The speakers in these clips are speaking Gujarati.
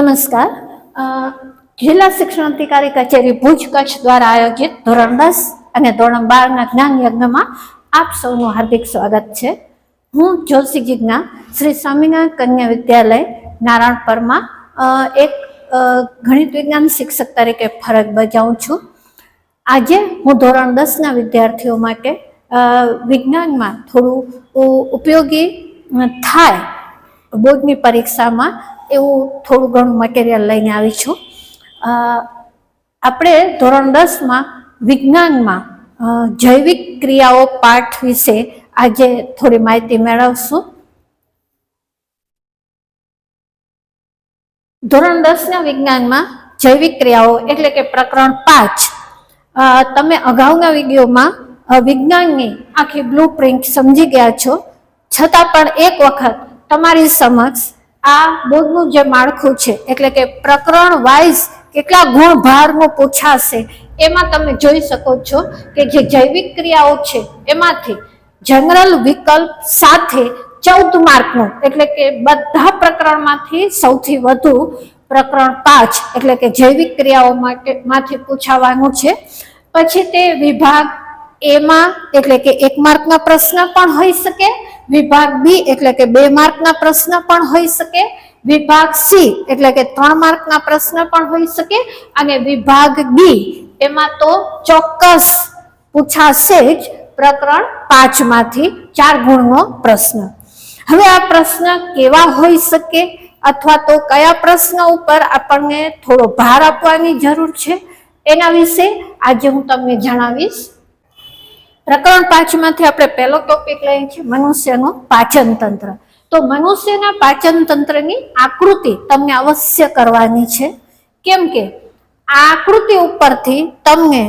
નમસ્કાર. જિલ્લા શિક્ષણ અધિકારી કચેરી ભુજ કચ્છ દ્વારા આયોજિત ધોરણ દસ અને ધોરણ બારના જ્ઞાન યજ્ઞમાં આપ સૌનું હાર્દિક સ્વાગત છે. હું જોશી જીજ્ઞા, શ્રી સ્વામિનારાયણ કન્યા વિદ્યાલય નારાયણપરમાં એક ગણિત વિજ્ઞાન શિક્ષક તરીકે ફરજ બજાવું છું. આજે હું ધોરણ દસના વિદ્યાર્થીઓ માટે વિજ્ઞાનમાં થોડું ઉપયોગી થાય બોર્ડની પરીક્ષામાં એવું થોડું ઘણું મટીરિયલ લઈને આવી છું. આપણે ધોરણ દસમાં વિજ્ઞાનમાં જૈવિક ક્રિયાઓ પાઠ વિશે આજે થોડી માહિતી મેળવશું. ધોરણ દસના વિજ્ઞાનમાં જૈવિક ક્રિયાઓ એટલે કે પ્રકરણ પાંચ. તમે અગાઉના વિડીયોમાં વિજ્ઞાનની આખી બ્લુ પ્રિન્ટ સમજી ગયા છો. છતાં પણ એક વખત તમારી સમક્ષ આ બોર્ડનું જે માળખું છે, એટલે કે પ્રકરણ વાઇઝ કેટલા ગુણ ભારનું પૂછાશે, એમાં તમે જોઈ શકો છો કે જે જૈવિક ક્રિયાઓ છે, એમાંથી જનરલ વિકલ્પ સાથે ચૌદ માર્કનું, એટલે કે બધા પ્રકરણમાંથી સૌથી વધુ પ્રકરણ પાંચ, એટલે કે જૈવિક ક્રિયાઓ માટે, માંથી પૂછાવાનું છે. પછી તે વિભાગ એમાં, એટલે કે એક માર્કના પ્રશ્ન પણ હોઈ શકે વિભાગ બી એટલે કે બે માર્કના પ્રશ્ન પણ હોઈ શકે, વિભાગ સી એટલે કે ત્રણ માર્કના પ્રશ્ન પણ હોઈ શકે, અને વિભાગ ડી એમાં તો ચોક્કસ પૂછાશે જ પ્રકરણ પાંચમાંથી ચાર ગુણનો પ્રશ્ન. હવે આ પ્રશ્ન કેવા હોઈ શકે અથવા તો કયા પ્રશ્ન ઉપર આપણને થોડો ભાર આપવાની જરૂર છે, એના વિશે આજે હું તમને જણાવીશ. પ્રકરણ પાંચમાંથી આપણે પહેલો ટોપિક લઈએ છીએ, મનુષ્યનું પાચન તંત્ર તો મનુષ્યના પાચન તંત્રની આકૃતિ તમને અવશ્ય કરવાની છે. કેમ કે આ આકૃતિ ઉપરથી તમને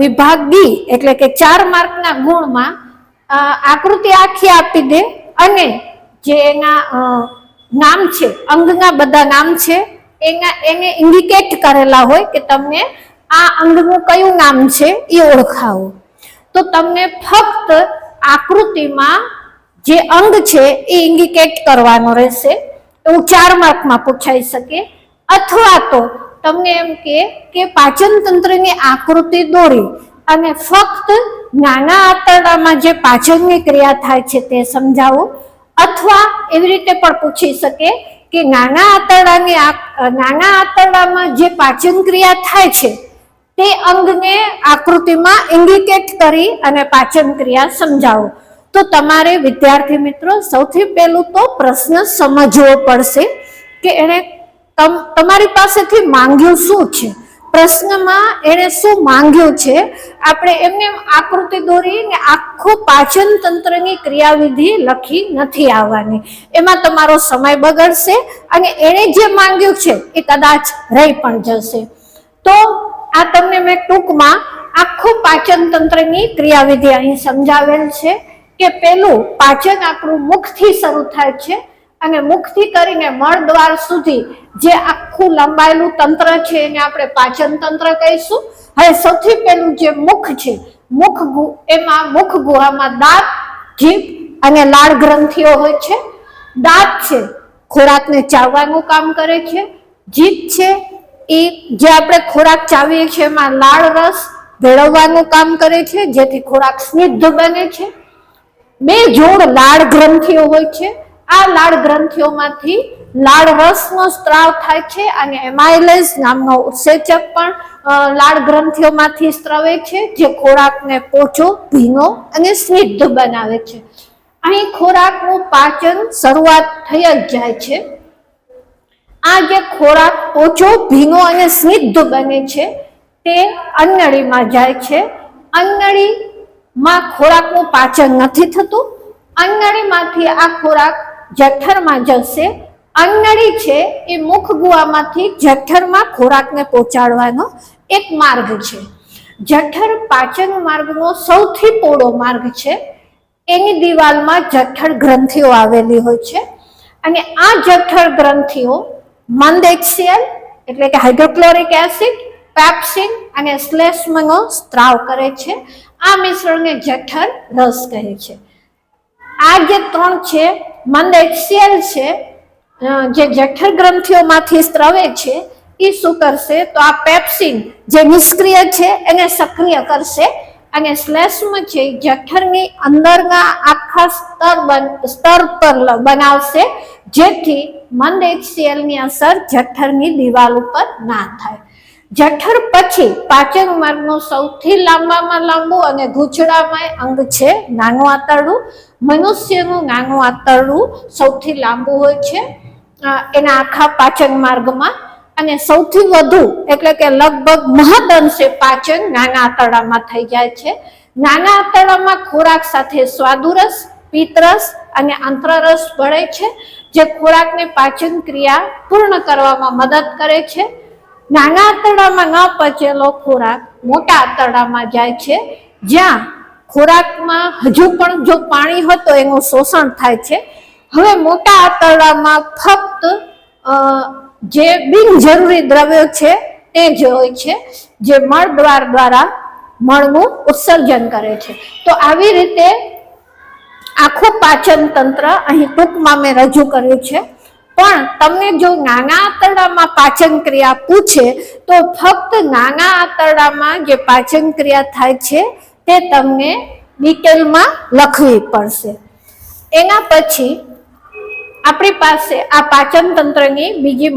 વિભાગ બી એટલે કે ચાર માર્કના ગુણમાં આકૃતિ આખી આપી દે અને જે એના નામ છે, અંગના બધા નામ છે, એના, એને ઇન્ડિકેટ કરેલા હોય કે તમને આ અંગનું કયું નામ છે એ ઓળખાવો. તો તમને ફક્ત આકૃતિમાં જે અંગ છે એ ઇન્ડિકેટ કરવાનો રહેશે. એવું ચાર માર્કમાં પૂછાઈ શકે. અથવા તો તમને એમ કે કે પાચન તંત્રની આકૃતિ દોરી અને ફક્ત નાના આંતરડામાં જે પાચનની ક્રિયા થાય છે તે સમજાવો. અથવા એવી રીતે પણ પૂછી શકે કે નાના આંતરડાની નાના આંતરડામાં જે પાચન ક્રિયા થાય છે તે અંગને આકૃતિમાં ઇન્ડિકેટ કરી અને પાચન ક્રિયા સમજાવો. તો તમારે વિદ્યાર્થી મિત્રો, સૌથી પહેલું તો પ્રશ્ન સમજવો પડશે કે એણે તમ- તમારી પાસેથી માંગ્યું શું છે? પ્રશ્નમાં એણે શું માંગ્યું છે? આપણે એમને એમ આકૃતિ દોરીને આખું પાચન તંત્રની ક્રિયાવિધિ લખી નથી આવવાની. એમાં તમારો સમય બગડશે અને એણે જે માંગ્યું છે એ કદાચ રહી પણ જશે. તો આ તમને મેં ટૂંકમાં આખું પાચન તંત્રની ક્રિયાવિધિ અહીં સમજાવેલ છે કે પેલું પાચન આપણું મુખથી શરૂ થાય છે અને મુખથી કરીને મળદ્વાર સુધી જે આખું લંબાયેલું તંત્ર છે એને આપણે પાચન તંત્ર કહીશું. હવે સૌથી પહેલું જે મુખ છે, મુખ એમાં મુખ ગુહામાં દાંત, જીભ અને લાળ ગ્રંથિઓ હોય છે. દાંત છે, ખોરાકને ચાવવાનું કામ કરે છે. જીભ છે એ જે આપણે ખોરાક ચાવીએ છીએ એમાં લાળ રસ ભેળવવાનું કામ કરે છે, જેથી ખોરાક સ્નિગ્ધ બને છે. બે જોડ લાળ ગ્રંથિઓ હોય છે. આ લાળ ગ્રંથિઓમાંથી લાળ રસનો સ્ત્રાવ થાય છે અને એમાઇલેઝ નામનો ઉત્સેચક પણ લાળ ગ્રંથિઓમાંથી સ્ત્રવે છે, જે ખોરાકને પોચો, ભીનો અને સ્નિગ્ધ બનાવે છે. અહીં ખોરાકનું પાચન શરૂઆત થઈ જ જાય છે. આ જે ખોરાક ઓછો, ભીનો અને સ્નિગ્ધ બને છે, તે અન્નળીમાં જાય છે. અન્નળીમાં ખોરાકનું પાચન નથી થતું. અન્નળીમાંથી આ ખોરાક જઠરમાં જશે. અન્નળી છે એ મુખ ગુવામાંથી જઠરમાં ખોરાકને પહોંચાડવાનો એક માર્ગ છે. જઠર પાચન માર્ગનો સૌથી પોળો માર્ગ છે. એની દિવાલમાં જઠર ગ્રંથિઓ આવેલી હોય છે. અને આ જઠર ગ્રંથિઓ મંદ HCl એટલે કે હાઇડ્રોક્લોરિક એસિડ, પેપ્સિન અને શ્લેષ્મનો સ્ત્રાવ કરે છે. આ મિશ્રણને જઠર રસ કહે છે. આ જે ત્રણ છે મંદ HCl છે જે જઠર ગ્રંથિઓમાંથી સ્ત્રવે છે એ શું કરશે? તો આ પેપ્સિન જે નિષ્ક્રિય છે, એને સક્રિય કરશે. અને શ્લેષ્મ છે જઠરની અંદરના આખા સ્તર સ્તર પર બનાવશે, જેથી મંદ HCl અસર જઠરની દિવાલ ઉપર ના થાય. જઠર પછી પાચન માર્ગનું સૌથી લાંબામાં લાંબુ અને ગૂંચળામય અંગ છે નાનું આંતરડું. મનુષ્યનું નાનું આંતરડું સૌથી લાંબુ હોય છે. એના આખા પાચન માર્ગમાં અને સૌથી વધુ એટલે કે લગભગ મહદઅંશે પાચન નાના આંતરડામાં થઈ જાય છે. નાના આંતરડામાં ખોરાક સાથે સ્વાદુરસ, પિત્તરસ અને અંતરરસ ભળે છે, જે ખોરાકને પાચન ક્રિયા પૂર્ણ કરવામાં મદદ કરે છે. નાના આંતરડામાં ન પચેલો ખોરાક મોટા આંતરડામાં જાય છે. જ્યાં ખોરાકમાં હજુ પણ જો પાણી હોય તો એનું શોષણ થાય છે. હવે મોટા આંતરડામાં ફક્ત જે બિનજરૂરી દ્રવ્યો છે, તે જ હોય છે, જે મળ દ્વાર દ્વારા મળનું ઉત્સર્જન કરે છે. તો આવી રીતે આખું પાચન તંત્ર અહીં ટૂંકમાં મેં રજૂ કર્યું છે. પણ તમને જો નાના આંતરડામાં પાચન ક્રિયા પૂછે, તો ફક્ત નાના આંતરડામાં જે પાચન ક્રિયા થાય છે, તે તમને ડિટેલમાં લખવી પડશે. એના પછી આપણી પાસે આ પાચન તંત્રની બીજી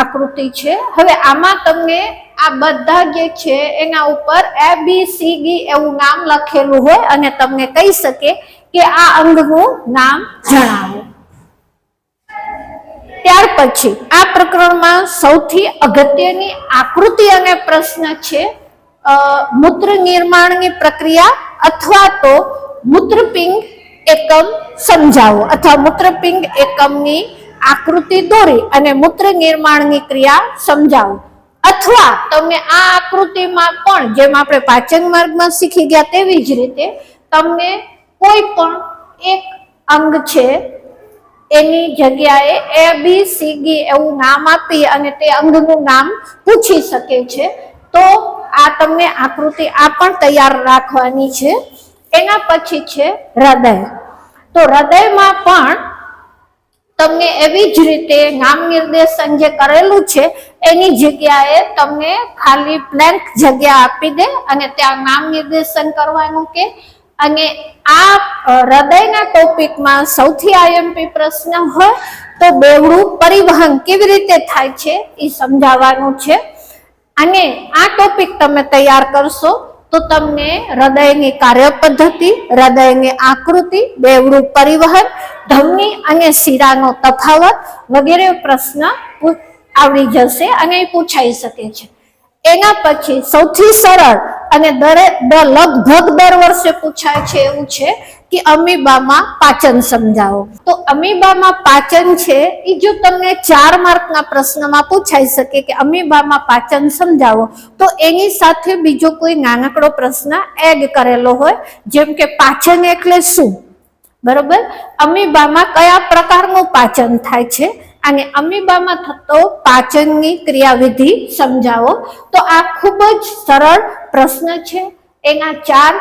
આકૃતિ છે. હવે આમાં તમને આ બધા જે છે એના ઉપર એ બી સી ડી એવું નામ લખેલું હોય અને તમને કહી શકે કે આ અંગનું નામ જણાવો. ત્યાર પછી આ પ્રકરણમાં સૌથી અગત્યની આકૃતિ અને પ્રશ્ન છે મૂત્ર નિર્માણની પ્રક્રિયા અથવા તો મૂત્રપિંડ એકમ સમજાવો. અથવા મૂત્રપિંડ એકમની આકૃતિ દોરી અને મૂત્ર નિર્માણની ક્રિયા સમજાવો. અથવા તમને આ આકૃતિમાં પણ, જેમ આપણે પાચન માર્ગમાં શીખી ગયા તેવી જ રીતે, તમને કોઈ પણ એક અંગ છે, એની જગ્યાએ એ બી સી ડી એવું નામ આપી અને તે અંગનું નામ પૂછી શકે છે, તો આ તમને આકૃતિ આ પણ તૈયાર રાખવાની છે. એના પછી છે હૃદય. તો હૃદયમાં પણ તમને એવી જ રીતે નામ નિર્દેશન જે કરેલું છે, એની જગ્યાએ તમને ખાલી બ્લેન્ક જગ્યા આપી દે અને ત્યાં નામ નિર્દેશન કરવાનું કે અને આ હૃદયના ટોપિકમાં સૌથી આઈએમપી પ્રશ્ન હોય તો બેવડું પરિવહન કેવી રીતે થાય છે એ સમજાવવાનું છે. અને આ ટોપિક તમે તૈયાર કરશો તો તમને હૃદયની કાર્ય પદ્ધતિ હૃદયની આકૃતિ, બેવડું પરિવહન, ધમની અને શિરાનો તફાવત વગેરે પ્રશ્ન આવડી જશે અને પૂછાઈ શકે છે. એના પછી સૌથી સરળ અને દરેક લગભગ દર વર્ષે પૂછાય છે એવું છે કે અમીબામાં પાચન સમજાવો. તો અમીબામાં પાચન છે એ જો તમને ચાર માર્કના પ્રશ્નમાં પૂછાઈ શકે કે અમીબામાં પાચન સમજાવો, તો એની સાથે બીજો કોઈ નાનકડો પ્રશ્ન એડ કરેલો હોય, જેમ કે પાચન એટલે શું? બરોબર? અમીબામાં કયા પ્રકારનું પાચન થાય છે? અને અમીબામાં થતો પાચનની ક્રિયાવિધિ સમજાવો. તો આ ખૂબ જ સરળ પ્રશ્ન છે. એના ચાર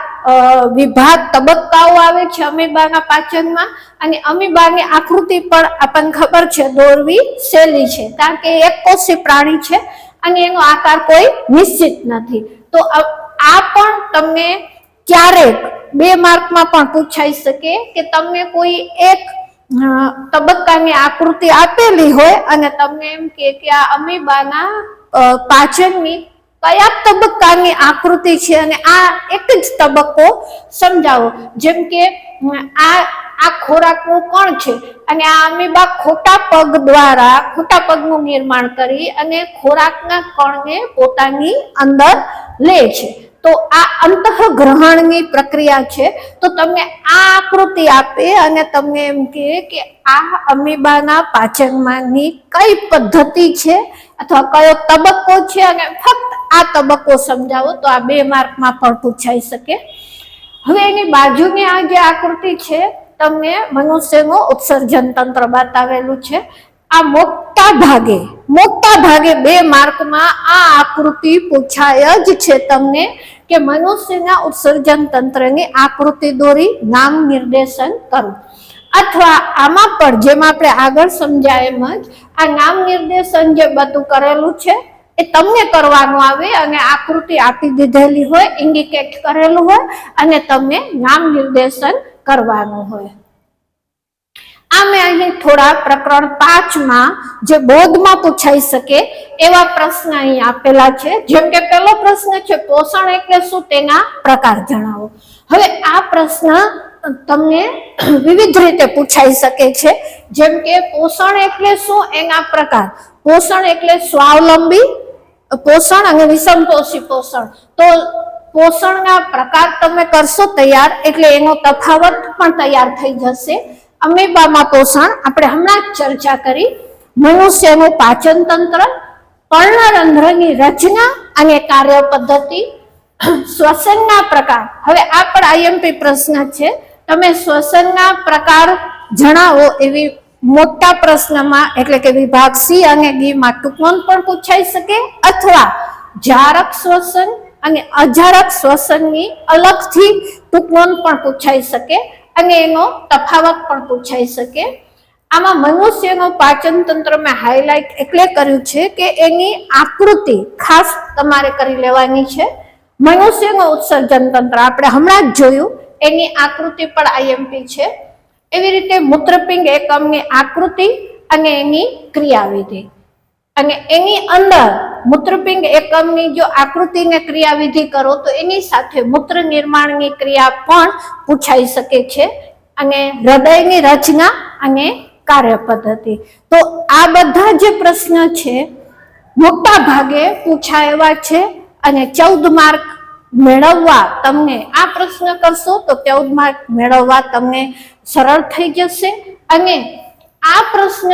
વિભાગ તબક્કાઓ આવે છે અમીબાના પાચનમાં. અને અમીબાની આકૃતિ પણ આપણને ખબર છે, દોરવી સહેલી છે. કારણ કે એક કોષી પ્રાણી છે અને એનો આકાર કોઈ નિશ્ચિત નથી. તો આ પણ તમને ક્યારેક બે માર્કમાં પણ પૂછાઈ શકે કે તમને કોઈ એક તબક્કાની આકૃતિ આપેલી હોય અને તમને એમ કે આ અમીબાના પાચનની કયા તબક્કાની આકૃતિ છે અને આ એક જ તબક્કો સમજાવો. જેમ કે, આ આ ખોરાકનું કણ છે અને આ અમીબા ખોટા પગ દ્વારા, ખોટા પગનું નિર્માણ કરી અને ખોરાકના કણને પોતાની અંદર લે છે. તો આ અંતઃગ્રહણની પ્રક્રિયા છે. તો તમને આ આકૃતિ આપે અને તમને એમ કહે કે આ અમીબાના પાચનમાંની કઈ પદ્ધતિ છે અથવા કયો તબક્કો છે અને ફક્ત આ તબક્કો સમજાવો તો આ બે માર્કમાં પણ પૂછાઈ શકે. હવે એની બાજુની આ જે આકૃતિ છે, તમને મનુષ્યનું ઉત્સર્જન તંત્ર બતાવેલું છે. આ મોટા ભાગે મોટા ભાગે બે માર્કમાં આ આકૃતિ પૂછાય જ છે તમને કે મનુષ્યના ઉત્સર્જન તંત્રની આકૃતિ દોરી નામ નિર્દેશન કરો. અથવા આમાં પણ જેમ આપણે આગળ સમજાય એમ જ, આ નામ નિર્દેશન જે બધું કરેલું છે, એ તમને કરવાનું આવે અને આકૃતિ આપી દીધેલી હોય, ઇન્ડિકેટ કરેલું હોય અને તમને નામ નિર્દેશન કરવાનું હોય. આમે અહીં થોડા પ્રકરણ પાંચમાં જે બોધમાં પૂછાઈ શકે એવા પ્રશ્ન અહીં આપેલા છે. જેમ કે પહેલો પ્રશ્ન છે પોષણ એટલે શું તેના પ્રકાર જણાવો. હવે આ પ્રશ્ન તમને વિવિધ રીતે પૂછાઈ શકે છે. જેમ કે પોષણ એટલે શું એના પ્રકાર? પોષણ એટલે સ્વાવલંબી, પોષણ અને વિષમપોષી પોષણ. તો પોષણના પ્રકાર તમે કરશો તૈયાર એટલે એનો તફાવત પણ તૈયાર થઈ જશે. અમીબામાં પોષણ. આપણે હમણાં જ ચર્ચા કરી મનુષ્યનું પાચન તંત્ર પર્ણરંધ્રની રચના અને કાર્ય પદ્ધતિ શ્વસનના પ્રકાર. હવે આ પણ આઈએમપી પ્રશ્ન છે. તમે શ્વસનના પ્રકાર જણાવો એવી મોટા પ્રશ્નમાં, એટલે કે વિભાગ સી અને ગીમાં માં ટૂંકનોંધ પણ પૂછાઈ શકે? અથવા જારક શ્વસન અને અજારક શ્વસનની અલગથી ટૂંકમાં પણ પૂછાઈ શકે? અને એનો તફાવત પણ પૂછાઈ શકે. આમાં મનુષ્યનું પાચન તંત્ર મેં હાઇલાઇટ એટલે કર્યું છે કે એની આકૃતિ ખાસ તમારે કરી લેવાની છે. મનુષ્યનું ઉત્સર્જન તંત્ર, આપણે હમણાં જ જોયું, એની આકૃતિ પણ આઈએમપી છે. એવી રીતે મૂત્રપિંડ એકમની આકૃતિ અને એની ક્રિયાવિધિ. અને એની અંદર મૂત્રપિંડ એકમની જો આકૃતિને ક્રિયાવિધિ કરો, તો એની સાથે મૂત્ર નિર્માણની ક્રિયા પણ પૂછાઈ શકે છે. અને હૃદયની રચના અને કાર્ય પદ્ધતિ તો આ બધા જે પ્રશ્ન છે, મોટા ભાગે પૂછાયેલા છે અને ચૌદ માર્ક મેળવવા તમને આ પ્રશ્ન કરશો, તો ચૌદ માર્ક મેળવવા તમને સરળ થઈ જશે. અને આ પ્રશ્ન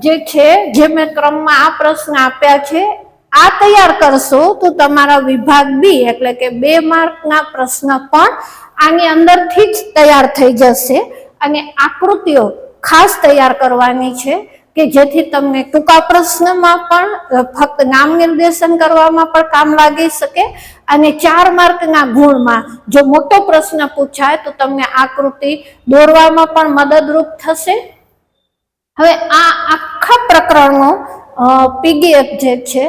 જે છે, જે મેં ક્રમમાં આ પ્રશ્ન આપ્યા છે, આ તૈયાર કરશો તો તમારા વિભાગ બી એટલે કે બે માર્કના પ્રશ્ન પણ આની અંદરથી જ તૈયાર થઈ જશે અને આકૃતિઓ ખાસ તૈયાર કરવાની છે કે જેથી તમને ટૂંકા પ્રશ્નમાં પણ ફક્ત નામ નિર્દેશન કરવામાં પણ કામ લાગી શકે અને ચાર માર્કના ગુણમાં જો મોટો પ્રશ્ન પૂછાય તો તમને આકૃતિ દોરવામાં પણ મદદરૂપ થશે. હવે આ આખા પ્રકરણનો પીડીએફ જે છે,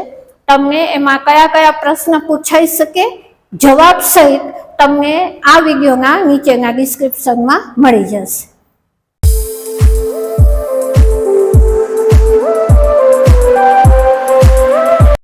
તમને એમાં કયા કયા પ્રશ્ન પૂછાઈ શકે? જવાબ સહિત તમને આ વિડીયોના નીચેના ડિસ્ક્રિપ્શનમાં મળી જશે.